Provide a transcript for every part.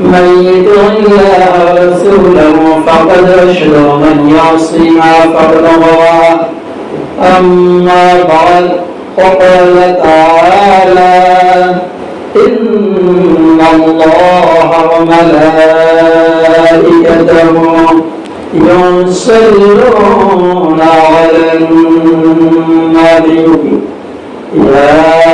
من يطع الله ورسوله فقد رشد ومن يعصي ما فقد غوى. أما بعد وقال تعالى إن الله وملائكته يصلون على النبي. يا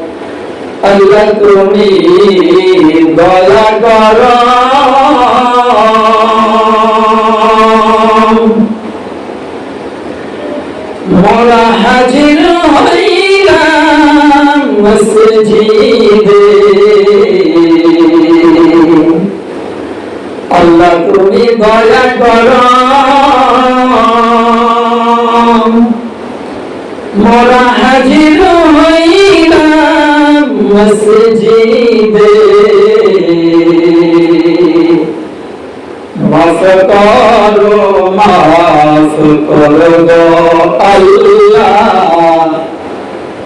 আল্লাহ তুমি দয়া কর মোরা হাজির হইলাম মসজিদে আল্লাহ তুমি দয়া কর মোরা হাজির মসজিদে মাফ করো মাফ করো গো আল্লাহ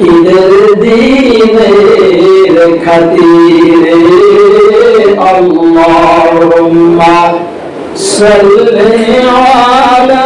ঈদের দিনের খাতিরে আল্লাহুম্মা সাল্লি আলা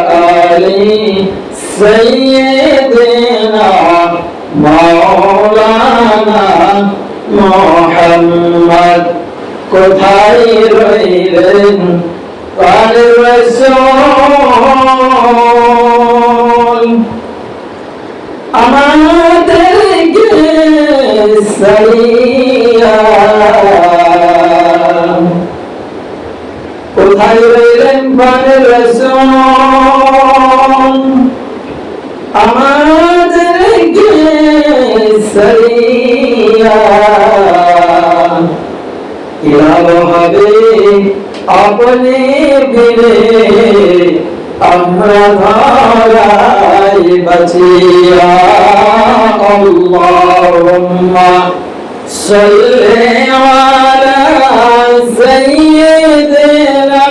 آل سيدنا مولانا محمد কোথায় রইলেন কাল রসুল আমাদেরকে সারিয়া কোথায় রইলেন পান আমাদেরকে সারিয়া কিরাম হবে আপনি বিনে আমরা ধারাই বাঁচিয়া আল্লাহুম্মা সাল্লি আলা সাইয়্যিদিনা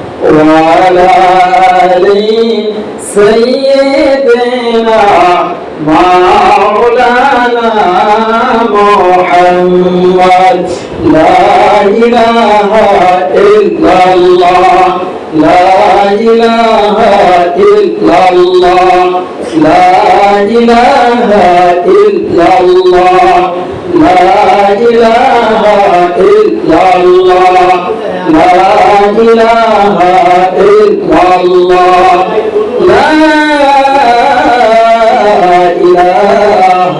وعلى آل سيدنا مولانا محمد لا إله إلا الله لا إله إلا الله لا إله إلا الله لا إله إلا الله لا إله إلا الله لا إله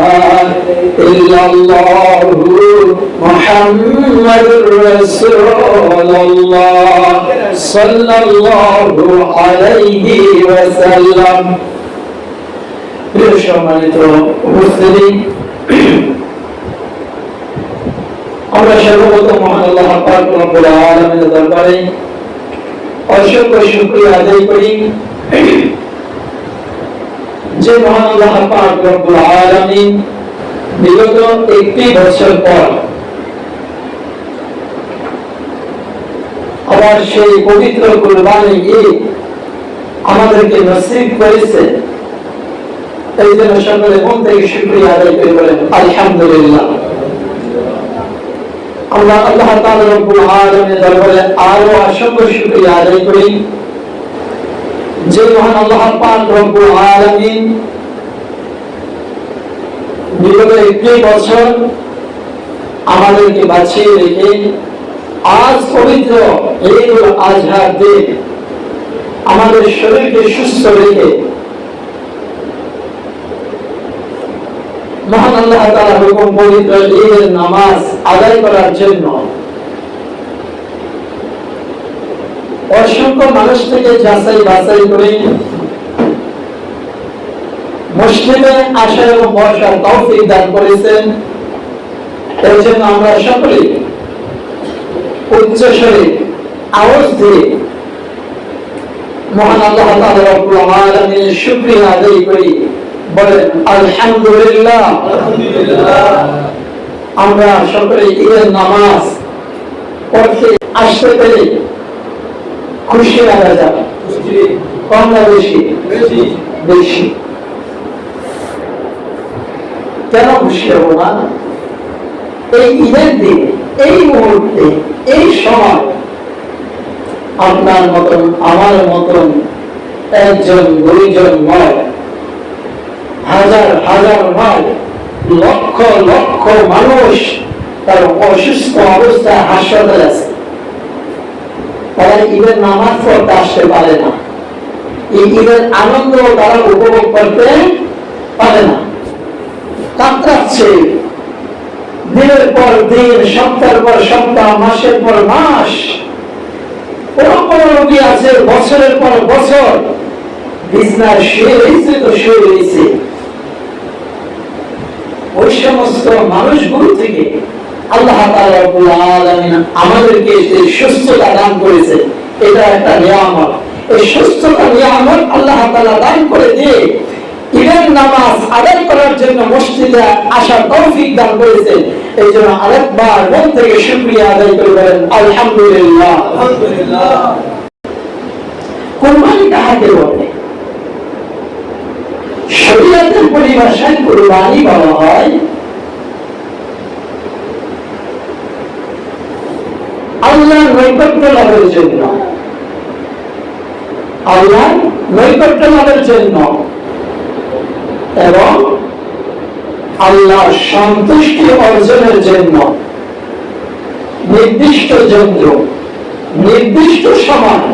إلا الله محمد رسول الله صلى الله عليه وسلم প্রিয় সম্মানিত উপস্থিতি আমরা সর্বপ্রথম মহান আল্লাহ পাক রব্বুল আলামিনের দরবারে অসংখ্য শুকরিয়া আদায় করি। যে মহান আল্লাহ পাক রব্বুল আলামিন বিগত একটি বছর পর আবার সেই পবিত্র কুরবানি ঈদ আমাদেরকে নসিব করেছে। এই জন্য সকলে মন থেকে শুক্রিয়া আদায় করে বলেন, আলহামদুলিল্লাহ। আমরা আল্লাহ তাআলা রব্বুল আলামিনের দরবারে আরও অসংখ্য শুকরিয়া আদায় করি। যে মহান আল্লাহ পাক রব্বুল আলামিন বিগত একটি বছর আমাদেরকে বাঁচিয়ে রেখে আজ পবিত্র ঈদুল আজহার দিন। আমাদের শরীরকে সুস্থ রেখে মহান আল্লাহ তাআলা হুকুম পবিত্র ঈদের নামাজ আদায় করার জন্য। অসংখ্য মানুষ থেকে যাচাই বাছাই করে মসজিদে আসা এবং বসার তৌফিক দান করেছেন। এর জন্য আমরা সকলে উচ্চস্বরে আওয়াজ দিয়ে মহান আল্লাহ তাআলা রব্বুল আলামিনের শুকরিয়া আদায় করি। বলেন আলহামদুলিল্লাহ। আমরা সকলে ঈদের নামাজ পড়তে আসতে পেরে খুশি যাবে। বেশি বেশি। কেন খুশি হব না? এই ঈদের দিন, এই মুহূর্তে, এই সময় আপনার মতন, আমার মতন একজন, দুইজন নয়। হাজার হাজার নয় লক্ষ লক্ষ মানুষ তার অসুস্থ অবস্থায় হাসপাতালে আছে। তারা ঈদের নামাজ পড়তে আসতে পারে না। এই ঈদের আনন্দ তারা উপভোগ করতে পারে না। কাতরাচ্ছে দিনের পর দিন, সপ্তাহের পর সপ্তাহ, মাসের পর মাস। কোন কোন রোগী আছে, বছরের পর বছর। বিছনার শুয়ে রয়েছে তো শুয়ে রয়েছে। ওই সমস্ত মানুষগুলো থেকে আল্লাহ তাআলা আমাদেরকে যে সুস্থতা দান করেছে এটা একটা নিয়ামত। এই সুস্থতা নিয়ামত আল্লাহ দান করে দিয়ে ঈদের নামাজ আদায় করার জন্য মসজিদে আসার তৌফিক দান করেছে। এই জন্য আরেকবার মন থেকে শুকরিয়া আদায় করে বলেন আলহামদুলিল্লাহ। আলহামদুলিল্লাহ। কোরবানি কাহাকে বলে? শরীয়তের পরিভাষায় কোরবানি বলা হয়। আল্লাহ নৈকট্য লাভের জন্য। আল্লাহ নৈকট্য লাভের জন্য। এবং আল্লাহ সন্তুষ্টি অর্জনের জন্য। নির্দিষ্ট যন্ত্র, নির্দিষ্ট সময়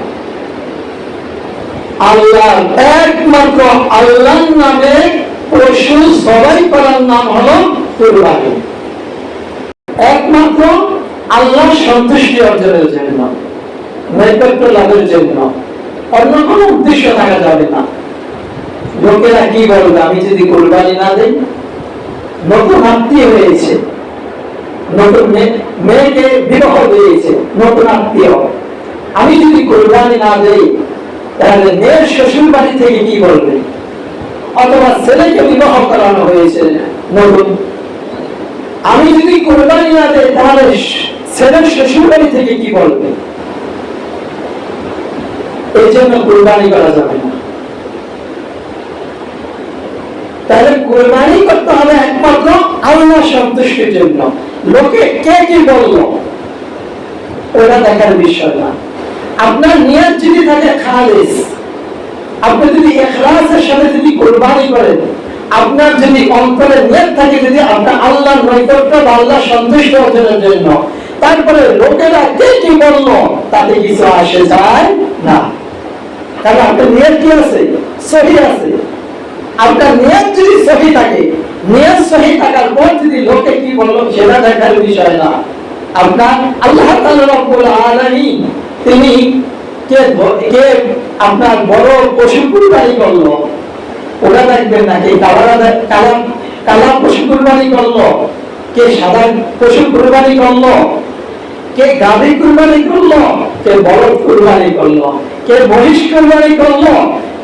আল্লাহ একমাত্র আল্লাহ নামে পশু সবাই করার নাম হলো কুরবানি। একমাত্র আল্লাহ সন্তুষ্টি অর্জনের জন্য নৈকট্য লাভের জন্য। অন্য কোনো উদ্দেশ্য থাকা যাবে না। লোকেরা কি বলবে, আমি যদি কোরবানি না দেই? নতুন আত্মীয় হয়েছে। নতুন মেয়ে- মেয়েকে বিবাহ দিয়েছে, নতুন আত্মীয়। আমি যদি কোরবানি না দেই তাহলে মেয়ের শ্বশুর বাড়ি থেকে কি বলবে? অথবা ছেলেকে বিবাহ করানো হয়েছে নতুন আমি যদি কোরবানি না দেই, তাহলে ছেলের শ্বশুর বাড়ি থেকে কি বলবে? এই জন্য কোরবানি করা যাবে না। তাহলে কোরবানি করতে হবে একমাত্র আল্লাহ সন্তুষ্টির জন্য। লোকে কে কি বলল? ওরা দেখার বিষয় না। আপনার নিয়ত যদি থাকে খালিস আপনি যদি এখলাসের সাথে যদি কোরবানি করেন, আপনার যদি অন্তরে নিয়ত থাকে, যদি আপনার আল্লাহর নৈকট্য বা আল্লাহ সন্তুষ্ট অর্জনের জন্য। তারপরে লোকেরা কে কি বলল, তাতে কিছু আসে যায় না। কারণ আপনার নিয়ত কি আছে? সহি আছে। আপনার নিয়ত যদি সহি থাকে, নিয়ত সহি থাকার পর যদি লোকে কি বলল, সেটা দেখার বিষয় না। আপনার আল্লাহ তাআলা রব্বুল আলামিন তিনি কে কে আপনার বড় পশু কুরবানি করল? ওরা দেখবেন না, কে কালারা দেখ- কালা কালা পশু কুরবানি করল? কে সাদা পশু কুরবানি করল? কে গাভী কুরবানি করল? কে বলদ কুরবানি করল? কে মহিষ কুরবানি করল?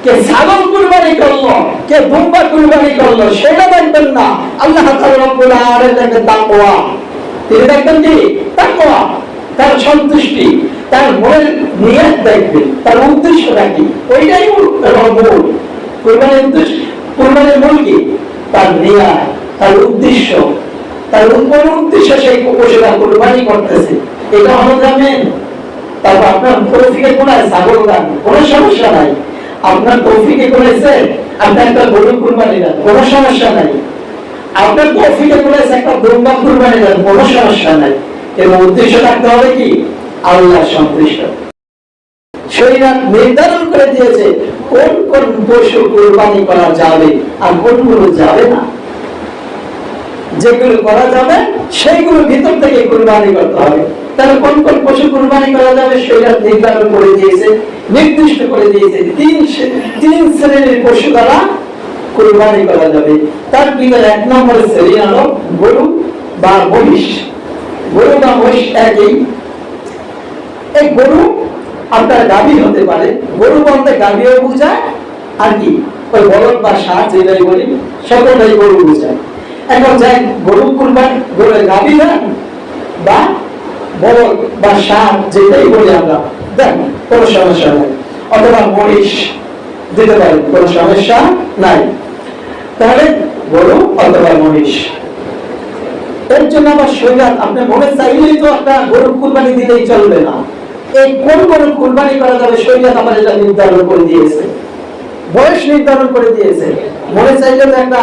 কে ছাগল কুরবানি করল? কে দুম্বা কুরবানি করল? সেটা দেখবেন না। আল্লাহ তাআলা আলামিন দেখবেন তাকওয়া। তিনি দেখবেন কি? তাকওয়া, তার সন্তুষ্টি। তার মনের নিয়ত দেখবেন তার উদ্দেশ্যটা কি? ওইটাই মূল মূল। উদ্দেশ্য, কুরবানির মূল কি? তার নিয়ত, তার উদ্দেশ্য। তার কোন উদ্দেশ্য সেই পশুরা কোরবানি করতেছে। এটা হলো জানেন তারপর আপনার তৌফিকে কোনায় ছাগল গান কোনো সমস্যা নাই। আপনার তৌফিকে করেছে আপনি একটা গরু কুরবানি দেন, কোনো সমস্যা নাই। আপনার তৌফিকে করেছে একটা দুম্বা কুরবানি দেন, কোনো সমস্যা নাই। এবং উদ্দেশ্য থাকতে হবে কি? আল্লাহ সন্তুষ্ট। শরীরাত নির্ধারণ করে দিয়েছে কোন কোন পশু কুরবানি করা যাবে আর কোনগুলো যাবে না। যেগুলো করা যাবে, সেইগুলো ভিতর থেকে কুরবানি করতে হবে। তাহলে কোন কোন পশু কুরবানি করা যাবে সেটা নির্ধারণ করে দিয়েছে, নির্দিষ্ট করে দিয়েছে। তিন তিন শ্রেণির পশু দ্বারা কুরবানি করা যাবে। তার ভিতরে এক নম্বরের শ্রেণি হলো গরু বা মহিষ। গরু বা মহিষ একই। এই গরু আপনার গাভী হতে পারে। গরু বলতে গাভীও বোঝায় আর কি? ওই বলদ বা সার যেটাই বলি সকলটাই গরু বোঝায়। এখন যাই গরু কুরবান গরু গাভী দেন বা বলদ বা সার যেটাই বলি আমরা। দেন কোনো সমস্যা নাই। অথবা মহিষ দিতে পারেন, কোনো সমস্যা নাই। তাহলে গরু অথবা মহিষ। এর জন্য আবার শরীরাত আপনি মনে চাইলেই তো একটা গরু কুরবানি দিলেই চলবে না। এই কোন কুরবানি করা যাবে এটা নির্ধারণ করে দিয়েছে। বয়স নির্ধারণ করে দিয়েছে। মনে চাইলে তো একটা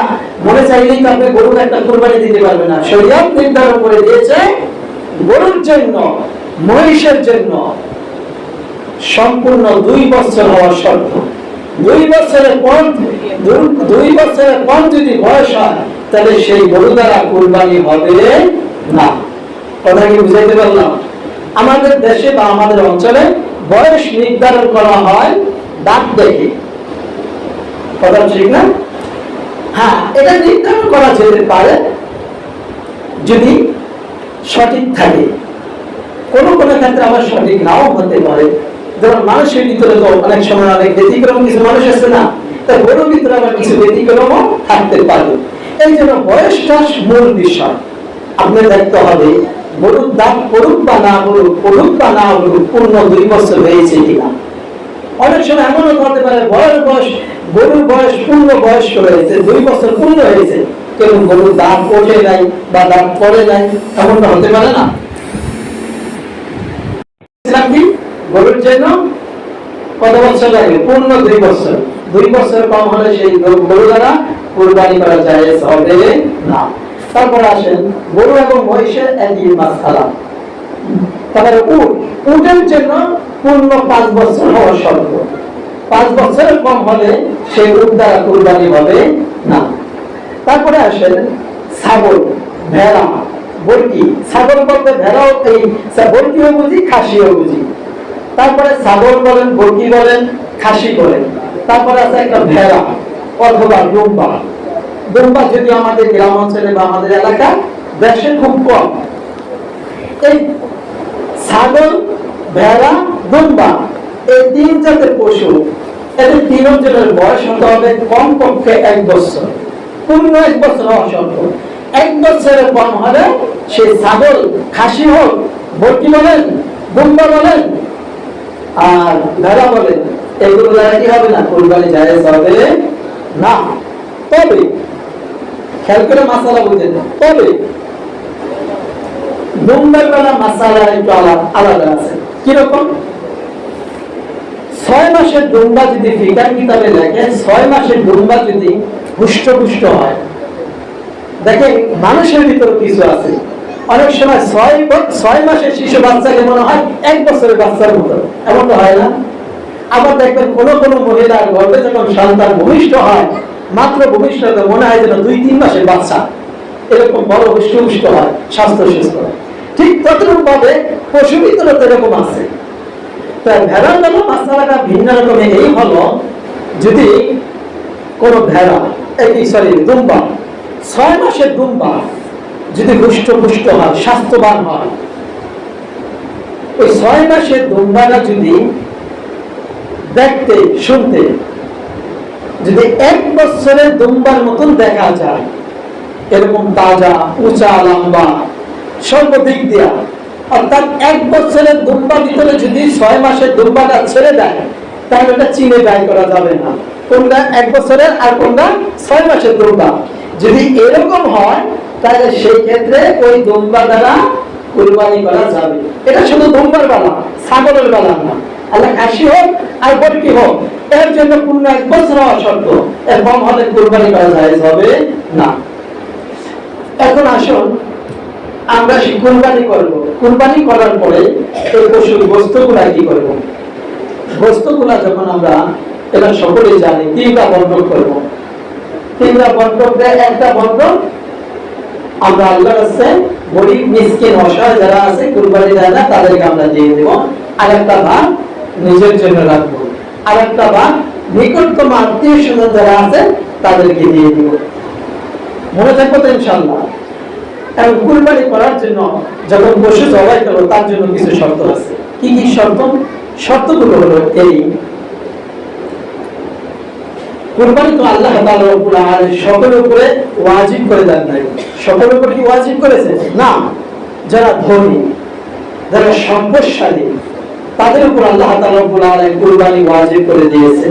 মনে চাইলেই তো আপনি গরুর একটা দিতে পারবে না। শরীয়ত নির্ধারণ করে দিয়েছে গরুর জন্য, মহিষের জন্য। সম্পূর্ণ দুই বছর হওয়ার শর্ত দুই বছরের দু- দুই বছরের পর যদি বয়স হয়, তাহলে সেই গরু দ্বারা কুরবানি হবে না। কথা কি বুঝাইতে পারলাম? আমাদের দেশে বা আমাদের অঞ্চলে বয়স নির্ধারণ করা হয় দাঁত দেখে। কথা ঠিক না? হ্যাঁ এটা নির্ধারণ করা যেতে পারে যদি সঠিক থাকে। কোন কোন ক্ষেত্রে আবার সঠিক নাও হতে পারে। যেমন মানুষের ভিতরে তো অনেক সময় অনেক ব্যতিক্রম কিছু মানুষ আছে না তা গরুর ভিতরে আবার কিছু ব্যতিক্রমও থাকতে পারে। এই জন্য বয়সটা মূল বিষয়। আপনি দেখতে হবে গরুর দাম পড়ুক বা না পড়ুক পড়ুক বা না পড়ুক পূর্ণ দুই বছর হয়েছে কিনা। অনেক সময় এমনও হতে পারে, বয়স বয়স, গরুর বয়স পূর্ণ বয়স্ক হয়েছে দুই বছর পূর্ণ হয়েছে কিন্তু গরুর দাম ওঠে নাই বা দাম পড়ে নাই, এমনটা হতে পারে না? গরুর জন্য কত বছর লাগে? পূর্ণ দুই বছর। দুই বছর কম হলে সেই গরু দ্বারা কুরবানি করা যায় হবে না। তারপর আসেন গরু এবং মহিষের একই মাছ খালা তারপরে উট, উটের জন্য পূর্ণ পাঁচ বছর হওয়া শর্ত পাঁচ বছরের কম হলে সেই উট দ্বারা কুরবানি হবে না। তারপরে আসেন ছাগল, ভেড়া, বর্কি। ছাগল বলতে ভেড়াও এই বর্কিও বুঝি, খাসিও বুঝি। তারপরে ছাগল বলেন, বর্কি বলেন, খাসি বলেন। তারপরে আছে একটা ভেড়া অথবা দুম্বা দুম্বা যদি আমাদের গ্রাম অঞ্চলে বা আমাদের এলাকা দেশে খুব কম, এই ছাগল, ভেড়া দুম্বা এই তিন জাতের পশু, এদের তিনজনের বয়স হতে হবে কম পক্ষে এক বছর। পূর্ণ এক বছর শর্ত এক বছরের কম হলে সে ছাগল খাসি হোক ভর্তি বলেন দুম্বা বলেন, আর ভেড়া বলেন, এগুলো দ্বারা কি হবে না? কোরবানি জায়েজ হবে? না। তবে খেয়াল করে মাসালা তবে মাসালা একটু আলাদা আলাদা আছে। কীরকম? ছয় মাসের দুম্বা যদি ফিকার কিতাবে ছয় মাসের দুম্বা যদি হয়, দেখেন মানুষের ভিতর কিছু আছে। অনেক সময় ছয় ছয় মাসের শিশু বাচ্চাকে মনে হয় এক বছরের বাচ্চার মতো। এমন তো হয় না? আবার দেখবেন কোন কোন মহিলার গর্ভে যখন সন্তান ভূমিষ্ঠ হয় মাত্র ভূমিষ্ঠ হতে মনে হয় যেন দুই, তিন মাসের বাচ্চা এরকম বড় হৃষ্টপুষ্ট হয়, স্বাস্থ্য সুস্থ হয়। ঠিক ততরূপ ভাবে পশু ভিতরে তো এরকম আছে ভেড়ার মাসালাটা ভিন্ন এই যদি কোন ভেড়া সরি দুম্বা, ছয় মাসের দুম্বা যদি হুষ্টপুষ্ট হয়, স্বাস্থ্যবান হয়, ওই ছয় মাসের দুম্বাটা যদি দেখতে, শুনতে যদি এক বছরের দুম্বার মতন দেখা যায়, এরকম তাজা, উঁচা, লম্বা, সর্বদিক দিয়া, অর্থাৎ এক বছরের দুম্বা ভিতরে যদি ছয় মাসের দুম্বাটা ছেড়ে দেয়, তাহলে এটা চিনে ব্যয় করা যাবে না। কোনটা এক বছরের আর কোনটা ছয় মাসের দুম্বা? যদি এরকম হয়, তাহলে সেই ক্ষেত্রে ওই দুম্বা দ্বারা কুরবানি করা যাবে। এটা শুধু দুম্বার বেলা, ছাগলের বেলা না। আল্লাহ খাসি হোক, আর বরকি হোক, এর জন্য পূর্ণ এক বছর হওয়া শর্ত। এর কম হলে কুরবানি করা যায় হবে না। এখন আসুন, আমরা সে কুরবানি করব। কুরবানি করার পরে এই পশুর বস্তুগুলা কি করব? বস্তুগুলা যখন আমরা এটা সকলেই জানি, তিনটা বন্টন করব। তিনটা বন্টন একটা বন্টন আমরা আল্লাহ কাছে গরিব মিসকিন, অসহায় যারা আছে, কুরবানি দেয় না, তাদেরকে আমরা দিয়ে দেব। আর একটা ভাগ নিজের জন্য রাখব। আর একটা ভাগ নিকটতম আত্মীয় স্বজন যারা আছে, তাদেরকে দিয়ে দিব। মনে থাকব তো ইনশাল্লাহ কুরবানি করার জন্য যখন জবাই করব, তার জন্য কিছু শর্ত আছে। কি কি শর্ত? শর্তগুলো হলো এই। কুরবানি তো আল্লাহ আলামিন সকলের উপরে ওয়াজিব করে দেন নাই। সকলের উপরে কি ওয়াজিব করেছে? না। যারা ধনী, যারা সম্পদশালী তাদের উপর আল্লাহ তাআলা রব্বুল কুরবানি ওয়াজিব করে দিয়েছে।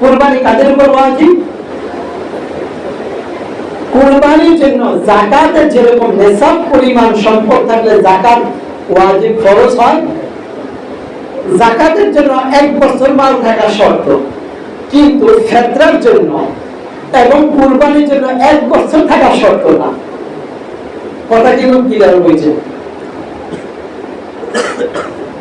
কুরবানি কাদের উপর ওয়াজিব? কুরবানির জন্য জাকাতের যেরকম নেশাব পরিমাণ, সম্পদ থাকলে জাকাত ওয়াজিব খরচ হয়। জাকাতের জন্য এক বছর মাল থাকা শর্ত। কিন্তু ফেতরার জন্য এবং কুরবানির জন্য এক বছর থাকা শর্ত না। কথা কিন্তু ক্লিয়ার হয়েছে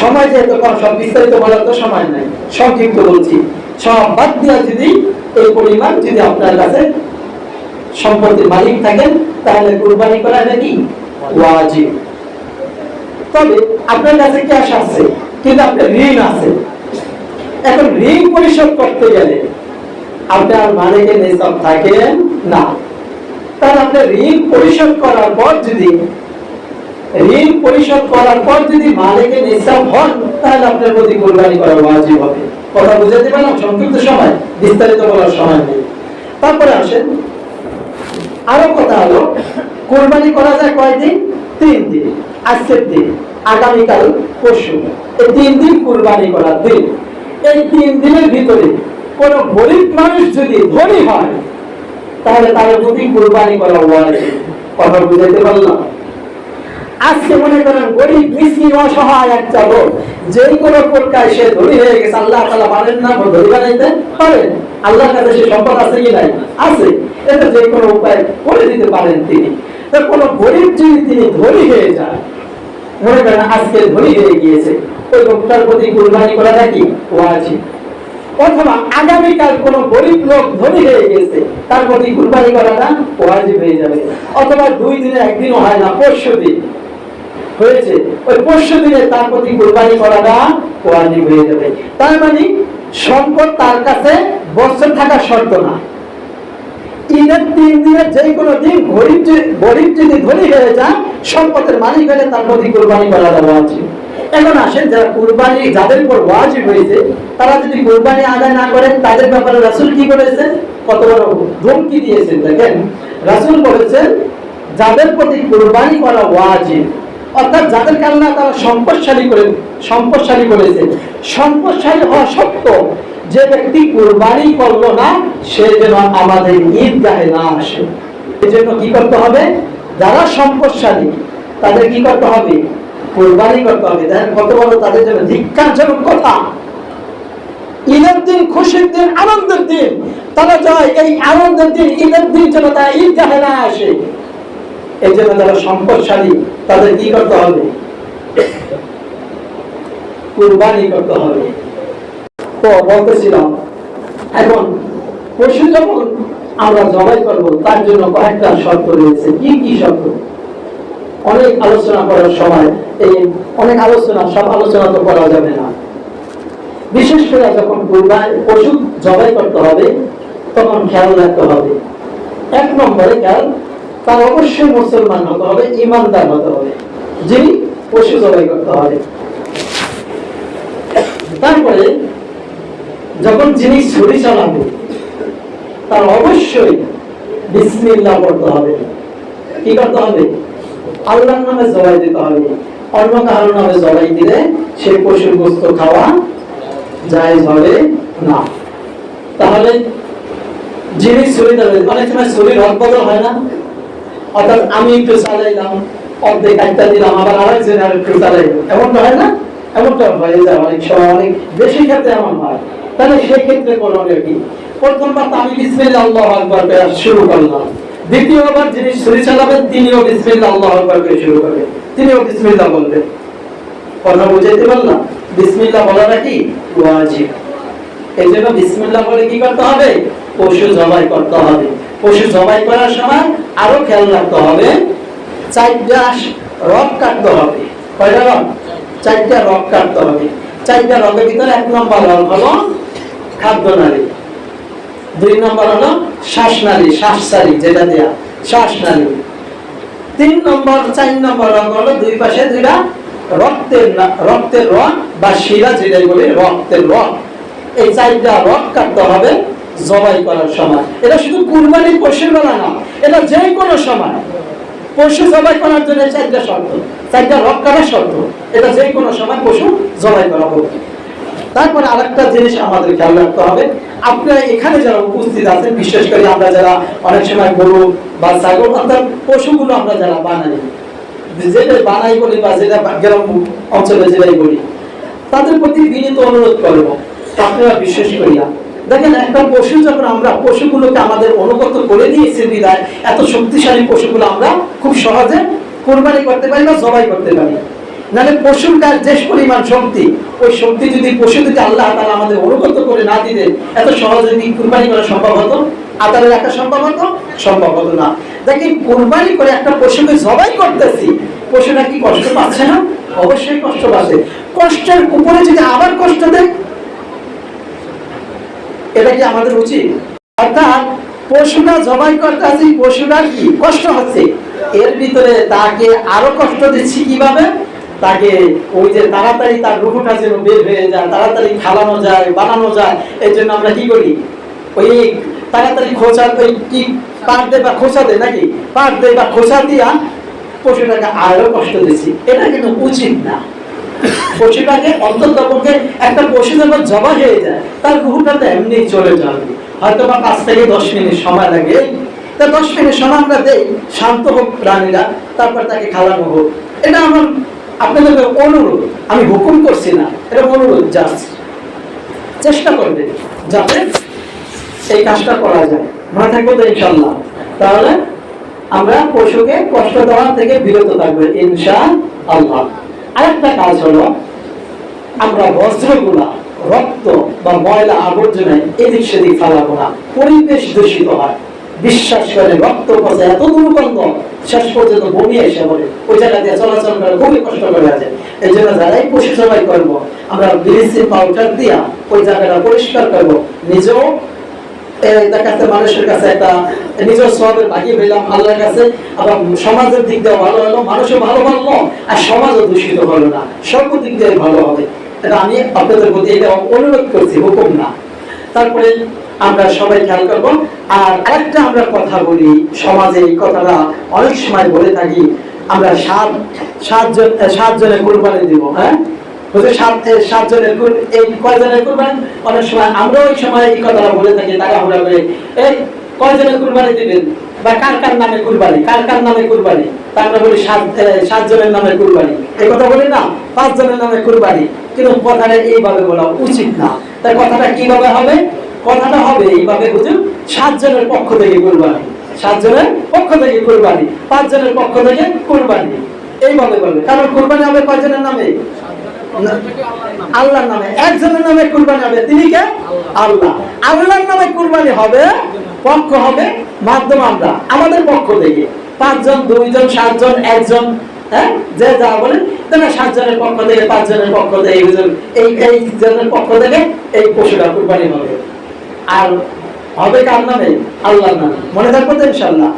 সময় যেহেতু কম, সব বিস্তারিত বলার তো সময় নাই। সংক্ষিপ্ত বলছি। সব বাদ দিয়া যদি এই পরিমাণ যদি আপনার কাছে সম্পত্তির মালিক থাকেন তাহলে কুরবানি করা নাকি ওয়াজিব। তবে আপনার কাছে ক্যাশ আছে কিন্তু আপনার ঋণ আছে। এখন ঋণ পরিশোধ করতে গেলে আপনার মালিকের নিসাব থাকেন না। তাহলে আপনি ঋণ পরিশোধ করার পর যদি ঋণ পরিশোধ করার পর যদি মালিকের নিসাব হন তাহলে আপনার প্রতি কোরবানি করা ওয়াজিব হবে। কথা বুঝাতে পারলাম? সংক্ষিপ্ত সময়, বিস্তারিত বলার সময় নেই। তারপরে আসেন। আরও কথা হলো, কোরবানি করা যায় কয়দিন? তিন দিন। আজকের দিন, আগামীকাল, পরশু এই তিন দিন কোরবানি করার দিন। এই তিন দিনের ভিতরে কোন গরিব মানুষ যদি ধনী হয়, তাহলে তার প্রতি কোরবানি করা ওয়াজিব। কথা বুঝাইতে পারলাম? আজকে মনে করেন গরিব, মিসকিন, অসহায় একটা লোক যে কোনো প্রকার সে ধনী হয়ে গেছে, আল্লাহ তালা পারেন না ধনী বানাইতে পারেন। আল্লাহর কাছে সে সম্পদ আছে কি নাই? আছে। এটা যে কোনো উপায় করে দিতে পারেন তিনি। তো কোনো গরিব যদি তিনি ধনী হয়ে যায়, মনে করেন আজকে ধনী হয়ে গিয়েছে, ওই লোকটার প্রতি কুরবানি করা নাকি ওয়াজিব? অথবা আগামীকাল কোন গরিব লোক ধনী হয়ে গেছে, তার প্রতি কুরবানি করাটা ওয়াজিব হয়ে যাবে। অথবা দুই দিনে একদিনও হয় না পরশু দিন হয়েছে। ওই পরশু দিনে তার প্রতি কুরবানি করাটা ওয়াজিব হয়ে যাবে। তার মানে সম্পদ তার কাছে বছর থাকা শর্ত না। ঈদের তিন দিনের যে কোনো দিন গরিব গরিব যদি ধনী হয়ে সম্পদের মালিক হলে তার প্রতি কুরবানি করাটা ওয়াজিব এখন আসেন, যারা কুরবানি যাদের উপর ওয়াজিব হয়েছে, তারা যদি কুরবানি আদায় না করেন, তাদের ব্যাপারে রাসূল কি করেছেন কত বড় ধমকি দিয়েছেন দেখেন। রাসূল বলেছেন, যাদের প্রতি কুরবানি করা ওয়াজিব অর্থাৎ যাদেরকে আল্লাহ তারা সম্পদশালী করে, সম্পদশালী করেছে। সম্পদশালী হওয়া সত্ত্বেও যে ব্যক্তি কুরবানি করল না, সে যেন আমাদের ঈদগাহে না আসে। এই জন্য কি করতে হবে? যারা সম্পদশালী, তাদের কি করতে হবে? কুরবানি করতে হবে। দেখেন কত বড় তাদের জন্য ধিক্কারজনক কথা। ঈদের দিন খুশির দিন, আনন্দের দিন। তারা যায় এই আনন্দের দিন, ঈদের দিন যেন তারা ঈদগাহে না আসে। এই জন্য যারা সম্পদশালী, তাদের কি করতে হবে? কুরবানি করতে হবে। তো বলতেছিলাম, এখন পশু যখন আমরা জবাই করব, তার জন্য কয়েকটা শর্ত রয়েছে। কি কি শর্ত? অনেক আলোচনা করার সময় এই অনেক আলোচনা, সব আলোচনা তো করা যাবে না। বিশেষ করে যখন কুরবানি, পশু জবাই করতে হবে, তখন খেয়াল রাখতে হবে। এক নম্বরে খেয়াল তার অবশ্যই মুসলমান হতে হবে, ইমানদার হতে হবে, যিনি পশু জবাই করতে হবে। তারপরে যখন যিনি ছুরি চালাবে, তার অবশ্যই বিসমিল্লাহ পড়তে হবে। কি করতে হবে? আল্লাহর নামে জবাই দিতে হবে। অন্য কারোর নামে জবাই দিলে সেই পশুর গোস্ত খাওয়া জায়েজ হবে না। তাহলে যিনি ছুরি দেবে অনেক সময় ছুরির বদল হয় না? অর্থাৎ আমি একটু চালাইলাম, অর্ধেক একটা দিলাম, আবার আর একটু চালাইলাম এমনটা হয় না? এমনটা হয়ে যায় অনেক সময় অনেক বেশি ক্ষেত্রে এমন হয়। তাহলে সেক্ষেত্রে প্রথমবার আমি বিসমিল্লাহ আল্লাহু আকবার শুরু করলাম। দ্বিতীয়বার যিনি চালাবেন, তিনিও বিসমিল্লাহ আল্লাহু আকবার করে শুরু করবেন। তিনিও বিসমিল্লাহ বলবেন। কথা বুঝাইতে পারলাম? কি? ওয়াজিব। এই জন্য বিসমিল্লাহ বলে কি করতে হবে? পশু জবাই করতে হবে। পশু জবাই করার সময় আরও খেয়াল রাখতে হবে চারটা রক কাটতে হবে। কয়টা রক চারটা রক কাটতে হবে। চারটা রকের ভিতরে এক নম্বর রক হলো খাদ্য নালী। দুই নম্বর হলো শ্বাস সারি যেটা দেয়া, শ্বাস নালী। তিন নম্বর, চার নম্বর রং হলো দুই পাশে দুইটা রক্তের রক্তের রক বা শিরা যেটাই বলি, রক্তের রক এই চারটা রক কাটতে হবে। জবাই করার সময়। এটা শুধু কুরবানির পশুর বেলা না, এটা যে কোনো সময়। পশু জবাই করার জন্য চারটা শর্ত। চারটা রক কাটার শর্ত। এটা যে কোনো সময় পশু জবাই করা হবে তারপরে আরেকটা জিনিস আমাদের খেয়াল রাখতে হবে। আপনারা এখানে যারা উপস্থিত আছেন, বিশেষ করে আমরা যারা অনেক সময় গরু বা ছাগল, অর্থাৎ পশুগুলো আমরা যারা বানাই, যেটা বানাই বলি বা যেটা গ্রাম অঞ্চলে যেটাই বলি, তাদের প্রতি বিনীত অনুরোধ করব। আপনারা বিশেষ করিয়া দেখেন একটা পশু যখন আমরা পশুগুলোকে আমাদের অনুগত করে দিয়েছি বিদায়, এত শক্তিশালী পশুগুলো আমরা খুব সহজে কোরবানি করতে পারি বা জবাই করতে পারি। নাহলে পশুর কাজ যে পরিমাণ শক্তি। ওই শক্তি যদি পশু যদি আল্লাহ তালা আমাদের অনুগত করে না দিতেন, এত সহজে কি কুরবানি করা সম্ভব হতো? আদারে রাখা সম্ভব হতো? সম্ভব হতো না। দেখি কুরবানি করে একটা পশুকে জবাই করতেছি, পশুটা কি কষ্ট পাচ্ছে না? অবশ্যই কষ্ট পাচ্ছে। কষ্টের উপরে যদি আবার কষ্ট দেয় এটা কি আমাদের উচিত? অর্থাৎ পশুটা জবাই করতে আছি পশুটা কি? কষ্ট হচ্ছে। এর ভিতরে তাকে আরও কষ্ট দিচ্ছি কীভাবে? তাকে ওই যে তাড়াতাড়ি তার রুহুটা যেন বের হয়ে যায়, তাড়াতাড়ি খালানো যায়, বানানো যায়, এর জন্য আমরা কি করি? ওই তাড়াতাড়ি খোঁচা, ওই কি পাট দেয় বা খোঁচা দেয় নাকি? পাট দেয় বা খোঁচা দিয়া পশুটাকে আরও কষ্ট দিচ্ছি। এটা কিন্তু উচিত না। পশুটাকে একটা জবা হয়ে যায়, তার এমনি চলে যাবে। হয়তো পাঁচ থেকে দশ মিনিট সময় লাগে। তা দশ মিনিট সময় আমরা দেই, শান্ত হোক প্রাণীরা, তারপর তাকে হোক। এটা আমার আপনাদের অনুরোধ। আমি হুকুম করছি না এটা অনুরোধ জাস্ট। চেষ্টা করবে, যাতে এই কাজটা করা যায়। মনে থাকব তো ইনশাল্লাহ তাহলে আমরা পশুকে কষ্ট দেওয়া থেকে বিরত থাকব ইনশা আল্লাহ আরেকটা কাজ হলো, আমরা বজ্রগুলা রক্ত বা ময়লা আবর্জনায় এদিক সেদিক ফেলাবো না। পরিবেশ দূষিত হয়। বিশ্বাস করে, রক্ত পচে, এত দুর্গন্ধ শেষ পর্যন্ত বমি এসে বলে ওই জায়গা দিয়ে চলাচল করে খুবই কষ্ট করে আছে। এই জন্য যারাই পশু সবাই করব, আমরা ব্লিচিং পাউডার দিয়া ওই জায়গাটা পরিষ্কার করব। নিজেও একটা সমাজের দিক দিয়ে ভালো হলো, মানুষও ভালো আর সমাজও দূষিত হলো না। দিয়ে ভালো হবে। এটা আমি আপনাদের প্রতি এটা অনুরোধ করছি, হুকুম না। তারপরে আমরা সবাই খেয়াল করব। আর আরেকটা আমরা কথা বলি, সমাজে এই কথাটা অনেক সময় বলে থাকি, আমরা সাত সাতজন সাতজনে কোরবানি দিব হ্যাঁ? কথাটা এইভাবে বলা উচিত না। তাই কথাটা কীভাবে হবে? কথাটা হবে এইভাবে, বুঝুন, সাতজনের পক্ষ থেকে কুরবানি। সাতজনের পক্ষ থেকে কুরবানি, পাঁচজনের পক্ষ থেকে কুরবানি। এইভাবে বলবে। কারণ কুরবানি হবে কয়জনের নামে? আল্লাহর নামে। একজনের নামে কুরবানি হবে। তিনি কে? আল্লাহ। আল্লাহর নামে কুরবানি হবে, পক্ষ হবে মাধ্যম আমরা। আমাদের পক্ষ থেকে। পাঁচজন, দুইজন, সাতজন, একজন হ্যাঁ? যে যা বলে তাহলে সাতজনের পক্ষ থেকে, পাঁচজনের পক্ষ থেকে এই এই জনের পক্ষ থেকে এই পশুটা কুরবানি হবে। আর হবে কার নামে? আল্লাহর নামে। মনে থাকব তো ইনশাল্লাহ